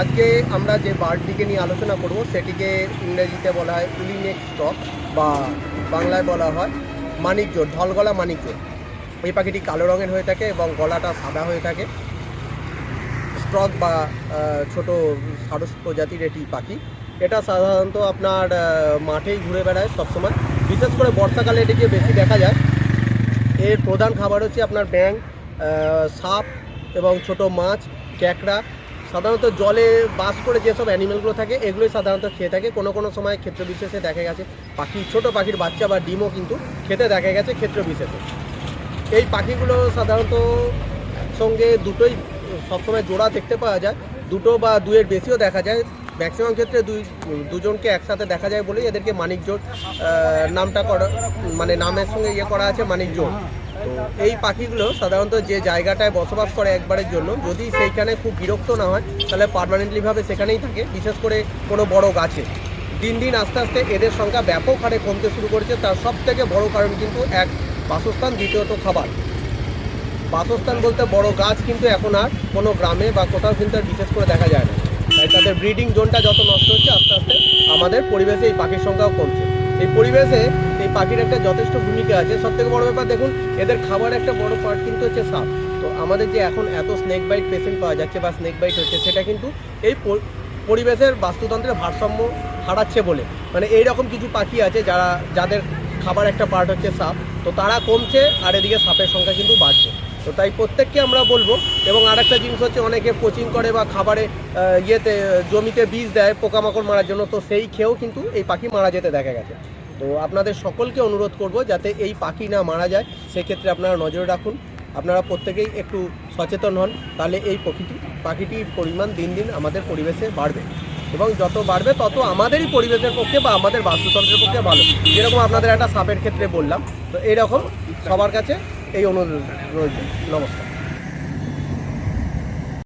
আজকে আমরা যে বার্ডটিকে নিয়ে আলোচনা করব, সেটিকে ইংরেজিতে বলা হয় উলিনেক স্টক বা বাংলায় বলা হয় মানিকজোর ঢলগলা মানিকজোর এই পাখিটি কালো রঙের হয়ে থাকে এবং গলাটা সাদা হয়ে থাকে। স্ট্রক বা ছোট সারস প্রজাতির এটি পাখি। এটা সাধারণত আপনার মাঠেই ঘুরে বেড়ায় সবসময়। বিশেষ করে বর্ষাকালে এটিকে বেশি দেখা যায়। এর প্রধান খাবার হচ্ছে আপনার ব্যাং সাপ এবং ছোট মাছ, ক্যাকড়া সাধারণত জলে বাস করে যেসব অ্যানিমেলগুলো থাকে, এগুলোই সাধারণত খেয়ে থাকে। কোনো কোনো সময় ক্ষেত্র বিশেষে দেখা গেছে, পাখি, ছোট পাখির বাচ্চা বা ডিমও কিন্তু খেতে দেখা গেছে ক্ষেত্র বিশেষে। এই পাখিগুলো সাধারণত সঙ্গে দুটোই সবসময় জোড়া দেখতে পাওয়া যায়, দুটো বা দুয়ের বেশিও দেখা যায়। ম্যাক্সিমাম ক্ষেত্রে দুই, দুজনকে একসাথে দেখা যায় বলেই এদেরকে মানিক জোট নামটা করা মানে নামের সঙ্গে ইয়ে করা আছে মানিক জোট তো এই পাখিগুলো সাধারণত যে জায়গাটায় বসবাস করে একবারের জন্য, যদি সেইখানে খুব বিরক্ত না হয়, তাহলে পারমানেন্টলিভাবে সেখানেই থাকে, বিশেষ করে কোনো বড় গাছে। দিন দিন আস্তে আস্তে এদের সংখ্যা ব্যাপক হারে কমতে শুরু করেছে, তার সব থেকে বড় কারণ কিন্তু এক বাসস্থান, দ্বিতীয়ত খাবার। বাসস্থান বলতে বড় গাছ কিন্তু এখন আর কোনো গ্রামে বা কোথাও কিন্তু আর বিশেষ করে দেখা যায় না। তাই তাদের ব্রিডিং জোনটা যত নষ্ট হচ্ছে, আস্তে আস্তে আমাদের পরিবেশে এই পাখির সংখ্যাও কমছে। এই পরিবেশে এই পাখির একটা যথেষ্ট ভূমিকা আছে। সব থেকে বড় ব্যাপার দেখুন, এদের খাবার একটা বড় পার্ট কিন্তু হচ্ছে সাপ। তো আমাদের যে এখন এত স্নেক বাইট পেশেন্ট পাওয়া যাচ্ছে বা স্নেক বাইট হচ্ছে, সেটা কিন্তু এই পরিবেশের বাস্তুতন্ত্রের ভারসাম্য হারাচ্ছে বলে। মানে এই রকম কিছু পাখি আছে যারা, যাদের খাবার একটা পার্ট হচ্ছে সাপ। তো তারা কমছে আর এদিকে সাপের সংখ্যা কিন্তু বাড়ছে। তো তাই প্রত্যেককে আমরা বলব, এবং আরেকটা জিনিস হচ্ছে অনেকে কোচিং করে বা খাবারে ইয়েতে, জমিতে বীজ দেয়, পোকামাকড় মারার জন্য, তো সেই খেয়েও কিন্তু এই পাখি মারা যেতে দেখা গেছে। তো আপনাদের সকলকে অনুরোধ করব যাতে এই পাখি না মারা যায়, সেক্ষেত্রে আপনারা নজর রাখুন। আপনারা প্রত্যেকেই একটু সচেতন হন, তাহলে এই পাখিটি পাখিটির পরিমাণ দিন দিন আমাদের পরিবেশে বাড়বে। এবং যত বাড়বে, তত আমাদেরই পরিবেশের পক্ষে বা আমাদের বাস্তুতন্ত্রের পক্ষে ভালো। যেরকম আপনাদের একটা সাপের ক্ষেত্রে বললাম, তো এইরকম সবার কাছে এই অনুরোধ রইল। নমস্কার।